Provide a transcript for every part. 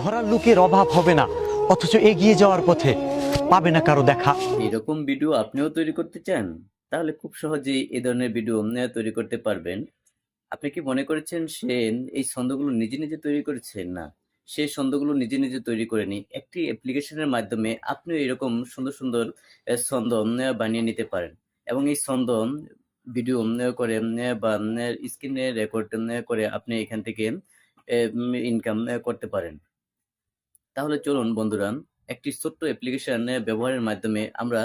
ধরার লোকের অভাব হবে না, অথচ এগিয়ে যাওয়ার পথে পাবে না কারও দেখা। এরকম ভিডিও আপনিও তৈরি করতে চান, তাহলে খুব সহজেই এই ধরনের ভিডিও তৈরি করতে পারবেন। আপনি কি মনে করেছেন সে এই ছন্দগুলো নিজে নিজে তৈরি করেছে? না, সে ছন্দগুলো নিজে নিজে তৈরি করেনি। একটি অ্যাপ্লিকেশনের মাধ্যমে আপনি এরকম সুন্দর সুন্দর ছন্দ বানিয়ে নিতে পারেন এবং এই ছন্দ ভিডিও করে বা স্ক্রিনে রেকর্ড করে আপনি এখান থেকে ইনকাম করতে পারেন। তাহলে চলুন বন্ধুরা একটি ছোট্ট অ্যাপ্লিকেশন ব্যবহারের মাধ্যমে আমরা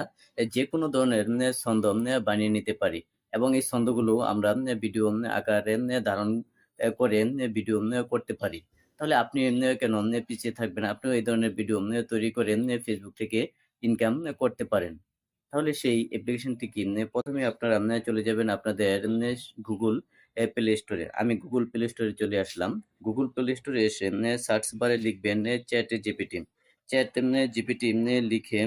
যে কোনো ধরনের ছন্দ বানিয়ে নিতে পারি এবং এই ছন্দগুলো আমরা ভিডিও আকারে ধারণ করে ভিডিও করতে পারি। তাহলে আপনি কেন পিছিয়ে থাকবেন আপনিও এই ধরনের ভিডিও তৈরি করে ফেসবুক থেকে ইনকাম করতে পারেন। তাহলে সেই অ্যাপ্লিকেশনটি কি প্রথমে আপনারা চলে যাবেন আপনাদের গুগল প্লে স্টোরে আমি গুগল প্লে স্টোরে চলে আসলাম। গুগল প্লে স্টোরে এসে সার্চ বারে লিখবেন চ্যাট জিপিটি চ্যাট জিপিটি লিখে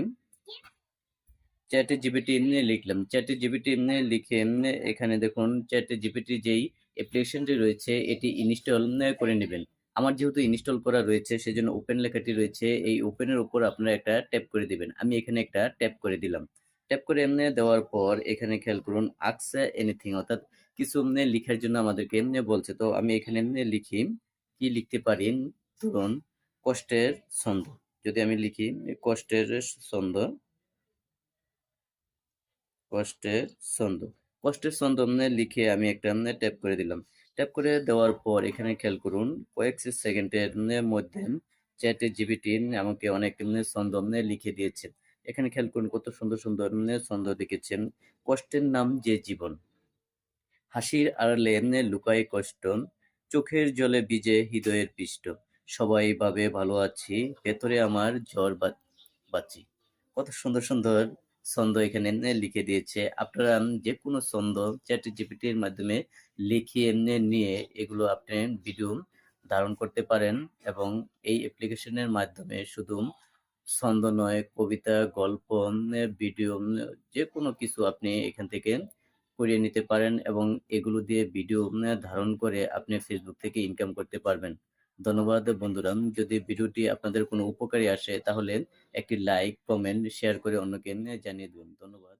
চ্যাটে জিপিটি এমনি লিখলাম। চ্যাটে জিপিটি এমনি লিখে এমনি এখানে দেখুন চ্যাটে জিপিটি যেই অ্যাপ্লিকেশনটি রয়েছে, এটি ইনস্টল করে নেবেন। আমার যেহেতু ইনস্টল করা রয়েছে, সেজন্য ওপেন লেখাটি রয়েছে। এই ওপেনের উপর আপনারা একটা ট্যাপ করে দিবেন। আমি এখানে একটা ট্যাপ করে দিলাম। ট্যাপ করে এমনি দেওয়ার পর এখানে খেয়াল করুন আক্স এনিথিং অর্থাৎ কিছু এমনি লিখার জন্য আমাদেরকে এমনি বলছে। তো আমি এখানে এমনি লিখি, কি লিখতে পারি? ধরুন, কষ্টের ছন্দ। যদি আমি লিখি, কষ্টের ছন্দ কষ্টের ছন্দ। কষ্টের ছন্দ লিখে আমি একটা এমনি ট্যাপ করে দিলাম। ট্যাপ করে দেওয়ার পর এখানে খেয়াল করুন, কয়েক সেকেন্ডের মধ্যে চ্যাটে জিবিটি আমাকে অনেক এমনি ছন্দ লিখে দিয়েছে। এখানে খেয়াল করুন কত সুন্দর সুন্দর ছন্দ দেখেছেন। কষ্টের নাম যে জীবন। হাসির আড়ালে এমনি লুকায় কষ্ট। চোখের জলে ভিজে হৃদয়ের পৃষ্ঠ। সবাই ভাবে, ভালো আছি। ভেতরে আমার জ্বর বাঁচি। কত সুন্দর সুন্দর ছন্দ এখানে লিখে দিয়েছে। আপনারা যে কোনো ছন্দ চ্যাট জিপিটির মাধ্যমে লিখিয়ে এমনি নিয়ে এগুলো আপনি ভিডিও ধারণ করতে পারেন এবং এই অ্যাপ্লিকেশনের মাধ্যমে শুধু ছন্দ নয় কবিতা, গল্প ভিডিও যে কোনো কিছু আপনি এখান থেকে করিয়ে নিতে পারেন এবং এগুলো দিয়ে ভিডিও ধারণ করে আপনি ফেসবুক থেকে ইনকাম করতে পারবেন। ধন্যবাদ বন্ধুরা। যদি ভিডিওটি আপনাদের কোনো উপকারী আসে, তাহলে একটি লাইক কমেন্ট শেয়ার করে অন্যকে জানিয়ে দিন। ধন্যবাদ।